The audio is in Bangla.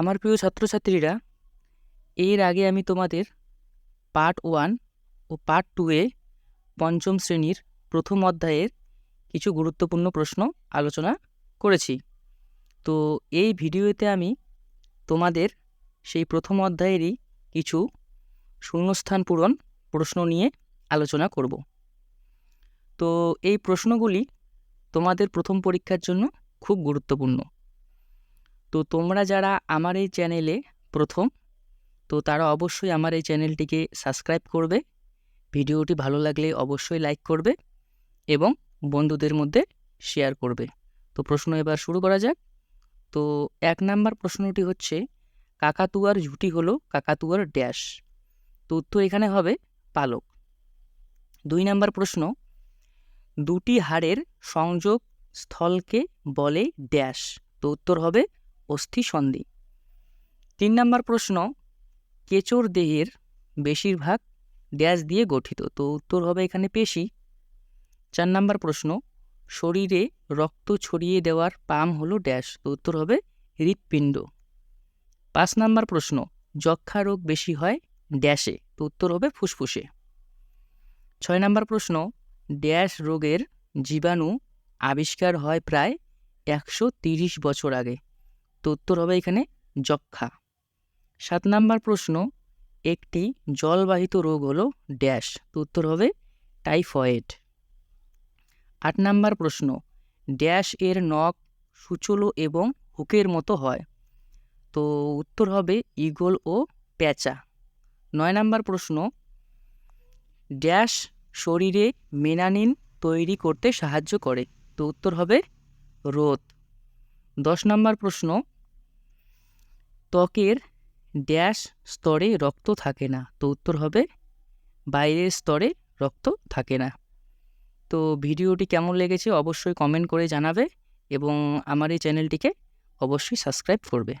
আমার প্রিয় ছাত্রছাত্রীরা, এর আগে আমি তোমাদের পার্ট ওয়ান ও পার্ট টুয়ে পঞ্চম শ্রেণির প্রথম অধ্যায়ের কিছু গুরুত্বপূর্ণ প্রশ্ন আলোচনা করেছি। তো এই ভিডিওতে আমি তোমাদের সেই প্রথম অধ্যায়েরই কিছু শূন্যস্থান পূরণ প্রশ্ন নিয়ে আলোচনা করব। তো এই প্রশ্নগুলি তোমাদের প্রথম পরীক্ষার জন্য খুব গুরুত্বপূর্ণ। তো তোমরা যারা আমার এই চ্যানেলে প্রথম, তো তারা অবশ্যই আমার এই চ্যানেলটিকে সাবস্ক্রাইব করবে। ভিডিওটি ভালো লাগলে অবশ্যই লাইক করবে এবং বন্ধুদের মধ্যে শেয়ার করবে। তো প্রশ্ন এবার শুরু করা যাক। তো এক নাম্বার প্রশ্নটি হচ্ছে, কাকাতুয়ার ঝুঁটি হলো কাকাতুয়ার ড্যাশ। তো উত্তর এখানে হবে পালক। দুই নাম্বার প্রশ্ন, দুটি হাড়ের সংযোগ স্থলকে বলে ড্যাশ। তো উত্তর হবে অস্থি সন্ধি। তিন নাম্বার প্রশ্ন, কেচোর দেহের বেশিরভাগ ড্যাশ দিয়ে গঠিত, তো উত্তর হবে এখানে পেশি। চার নাম্বার প্রশ্ন, শরীরে রক্ত ছড়িয়ে দেওয়ার পাম হলো ড্যাশ, তো উত্তর হবে হৃৎপিণ্ড। পাঁচ নাম্বার প্রশ্ন যক্ষা রোগ বেশি হয় ড্যাশে, তো উত্তর হবে ফুসফুসে। ছয় নাম্বার প্রশ্ন, ড্যাশ রোগের জীবাণু আবিষ্কার হয় প্রায় একশো বছর আগে তো উত্তর হবে এখানে যক্ষা। সাত নাম্বার প্রশ্ন, একটি জলবাহিত রোগ হলো ড্যাশ। তো উত্তর হবে টাইফয়েড। আট নাম্বার প্রশ্ন, ড্যাশ এর নখ সুচলো এবং হুকের মতো হয়। তো উত্তর হবে ইগল ও প্যাঁচা। নয় নাম্বার প্রশ্ন, ড্যাশ শরীরে মেনানিন তৈরি করতে সাহায্য করে। তো উত্তর হবে রোদ। দশ নম্বর প্রশ্ন, ত্বকের ড্যাশ স্তরে রক্ত থাকে না, তো উত্তর হবে বাইরের স্তরে রক্ত থাকে না। তো ভিডিওটি কেমন লেগেছে অবশ্যই কমেন্ট করে জানাবে এবং আমার এই চ্যানেলটিকে অবশ্যই সাবস্ক্রাইব করবে।